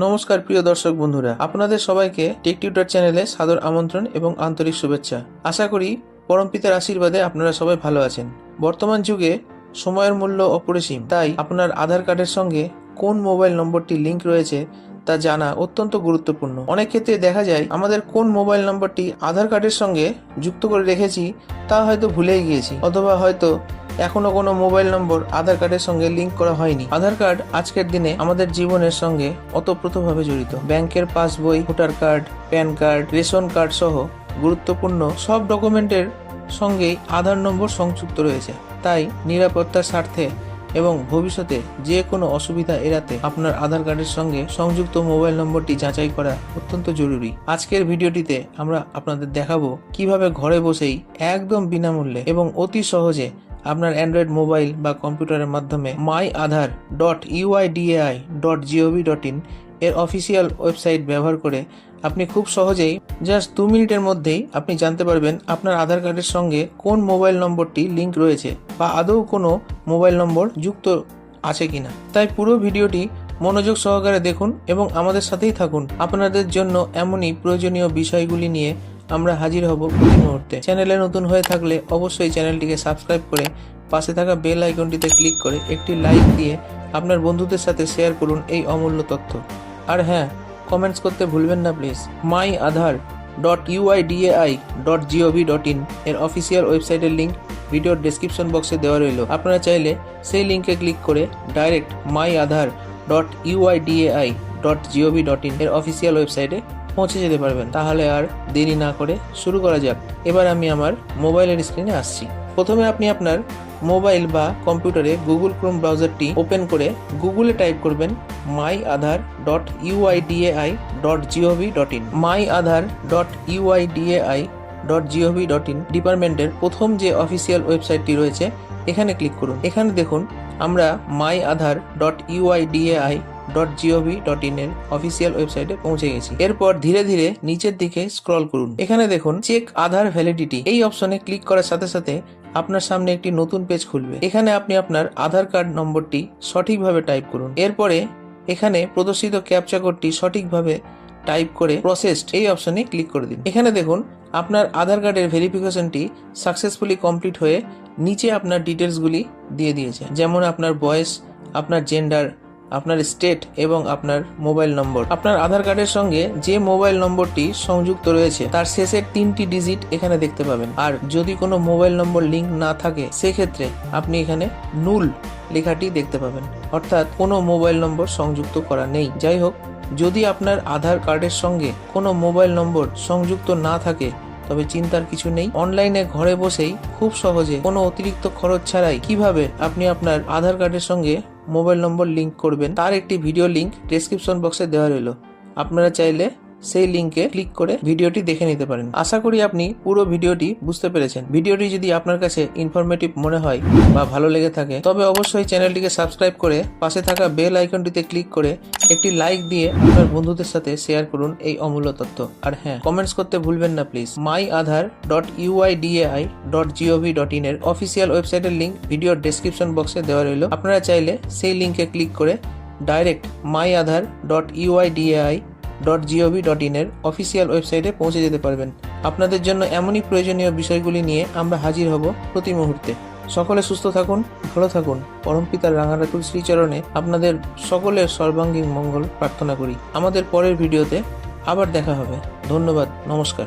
নমস্কার প্রিয় দর্শক বন্ধুরা, আপনাদের সবাইকে টেক টিউটার চ্যানেলে সাদর আমন্ত্রণ এবং আন্তরিক শুভেচ্ছা। আশা করি পরমপিতার আশীর্বাদে আপনারা সবাই ভালো আছেন। বর্তমান যুগে সময়ের মূল্য অপরিসীম, তাই আপনার আধার কার্ডের সঙ্গে কোন মোবাইল নম্বরটি লিংক রয়েছে তা জানা অত্যন্ত গুরুত্বপূর্ণ। অনেক ক্ষেত্রে দেখা যায়, আমাদের কোন মোবাইল নম্বরটি আধার কার্ডের সঙ্গে যুক্ত করে রেখেছি তা হয়তো ভুলেই গিয়েছি, অথবা হয়তো এখনও কোনো মোবাইল নম্বর আধার কার্ডের সঙ্গে লিংক করা হয়নি। আধার কার্ড আজকের দিনে আমাদের জীবনের সঙ্গে অতপ্রতভাবে জড়িত। ব্যাংকের পাসবই, voter card, PAN card, ration card সহ গুরুত্বপূর্ণ সব ডকুমেন্টের সঙ্গেই আধার নম্বর সংযুক্ত রয়েছে। তাই নিরাপত্তার স্বার্থে এবং ভবিষ্যতে যে কোনো অসুবিধা এড়াতে আপনার আধার কার্ডের সঙ্গে সংযুক্ত মোবাইল নম্বরটি যাচাই করা অত্যন্ত জরুরি। আজকের ভিডিওটিতে আমরা আপনাদের দেখাবো কীভাবে ঘরে বসেই একদম বিনামূল্যে এবং অতি সহজে আপনার অ্যান্ড্রয়েড মোবাইল বা কম্পিউটারের মাধ্যমে my Aadhaar dot UIDAI dot GOV dot in এর অফিসিয়াল ওয়েবসাইট ব্যবহার করে আপনি খুব সহজেই জাস্ট দু মিনিটের মধ্যেই আপনি জানতে পারবেন আপনার আধার কার্ডের সঙ্গে কোন মোবাইল নম্বরটি লিংক রয়েছে বা আদৌ কোনো মোবাইল নম্বর যুক্ত আছে কিনা। তাই পুরো ভিডিওটি মনোযোগ সহকারে দেখুন এবং আমাদের সাথেই থাকুন। আপনাদের জন্য এমনই প্রয়োজনীয় বিষয়গুলি নিয়ে আমরা হাজির হব প্রতি মুহূর্তে। চ্যানেলে নতুন হয়ে থাকলে অবশ্যই চ্যানেলটিকে সাবস্ক্রাইব করে পাশে থাকা বেল আইকনটিতে ক্লিক করে একটি লাইক দিয়ে আপনার বন্ধুদের সাথে শেয়ার করুন এই অমূল্য তথ্য। আর হ্যাঁ কমেন্টস করতে ভুলবেন না please my Aadhaar dot UIDAI dot GOV dot in এর অফিসিয়াল ওয়েবসাইটের লিঙ্ক ভিডিওর ডেসক্রিপশন বক্সে দেওয়া রইল। আপনারা চাইলে সেই লিঙ্কে ক্লিক করে direct my Aadhaar dot UIDAI dot GOV dot in এর অফিসিয়াল ওয়েবসাইটে পৌঁছে যেতে পারবেন। তাহলে আর দেরি না করে শুরু করা যাক। এবার আমি আমার মোবাইলের স্ক্রিনে আসছি। প্রথমে আপনি আপনার মোবাইল বা কম্পিউটারে গুগল ক্রোম ব্রাউজারটি ওপেন করে গুগলে টাইপ করবেন my Aadhaar dot UIDAI dot GOV dot in my Aadhaar dot UIDAI dot GOV dot in ডিপার্টমেন্টের প্রথম যে অফিসিয়াল ওয়েবসাইটটি রয়েছে, এখানে ক্লিক করুন। এখানে দেখুন, আমরা my Aadhaar dot UIDAI dot GOV dot in এর অফিসিয়াল ওয়েবসাইটে পৌঁছে গেছি। এরপর ধীরে ধীরে নিচের দিকে স্ক্রল করুন। এখানে দেখুন চেক আধার ভ্যালিডিটি এই অপশনে ক্লিক করার সাথে সাথে আপনার সামনে একটি নতুন পেজ খুলবে। এখানে আপনি আপনার আধার কার্ড নম্বরটি সঠিকভাবে টাইপ করুন। এরপরে এখানে প্রদর্শিত ক্যাপচা কোডটি সঠিকভাবে টাইপ করে প্রসেসড এই অপশনে ক্লিক করে দিন। এখানে দেখুন, আপনার আধার কার্ডের ভেরিফিকেশনটি সাকসেসফুলি কমপ্লিট হয়ে নিচে আপনার ডিটেলসগুলি দিয়ে দিয়েছে। যেমন আপনার বয়স, আপনার জেন্ডার আপনার স্টেট এবং আপনার মোবাইল নম্বর। আপনার আধার কার্ডের সঙ্গে যে মোবাইল নম্বরটি সংযুক্ত রয়েছে, তার শেষের তিনটি ডিজিট এখানে দেখতে পাবেন। আর যদি কোনো মোবাইল নম্বর লিঙ্ক না থাকে, সেক্ষেত্রে আপনি এখানে নুল লেখাটি দেখতে পাবেন। অর্থাৎ কোনো মোবাইল নম্বর সংযুক্ত করা নেই। যাই হোক, যদি আপনার আধার কার্ডের সঙ্গে কোনো মোবাইল নম্বর সংযুক্ত না থাকে, তবে চিন্তার কিছু নেই। অনলাইনে ঘরে বসেই খুব সহজে কোনো অতিরিক্ত খরচ ছাড়াই কীভাবে আপনি আপনার আধার কার্ডের সঙ্গে মোবাইল নম্বর লিঙ্ক করবেন। তার একটি ভিডিও লিঙ্ক ডেসক্রিপশন বক্সে দেওয়া রইল। আপনারা চাইলে সেই লিংকে ক্লিক করে ভিডিওটি দেখে নিতে পারেন। আশা করি আপনি পুরো ভিডিওটি বুঝতে পেরেছেন। ভিডিওটি যদি আপনার কাছে ইনফরমেটিভ মনে হয় বা ভালো লেগে থাকে, তবে অবশ্যই চ্যানেলটিকে সাবস্ক্রাইব করে পাশে থাকা বেল আইকনটিতে ক্লিক করে একটি লাইক দিয়ে আপনার বন্ধুদের সাথে শেয়ার করুন এই অমূল্য তথ্য। আর হ্যাঁ কমেন্টস করতে ভুলবেন না please my Aadhaar dot UIDAI dot GOV dot in এর অফিসিয়াল ওয়েবসাইটের লিঙ্ক ভিডিওর ডেসক্রিপশন বক্সে দেওয়া রইল। আপনারা চাইলে সেই লিঙ্কে ক্লিক করে direct my Aadhaar dot UIDAI dot GOV dot ইনের অফিসিয়াল ওয়েবসাইটে পৌঁছে যেতে পারবেন। আপনাদের জন্য এমনই প্রয়োজনীয় বিষয়গুলি নিয়ে আমরা হাজির হব প্রতি মুহূর্তে। সকলে সুস্থ থাকুন, ভালো থাকুন। পরম পরমপিতার রাঙারাতুল শ্রীচরণে আপনাদের সকলের সর্বাঙ্গীন মঙ্গল প্রার্থনা করি। আমাদের পরের ভিডিওতে আবার দেখা হবে। ধন্যবাদ, নমস্কার।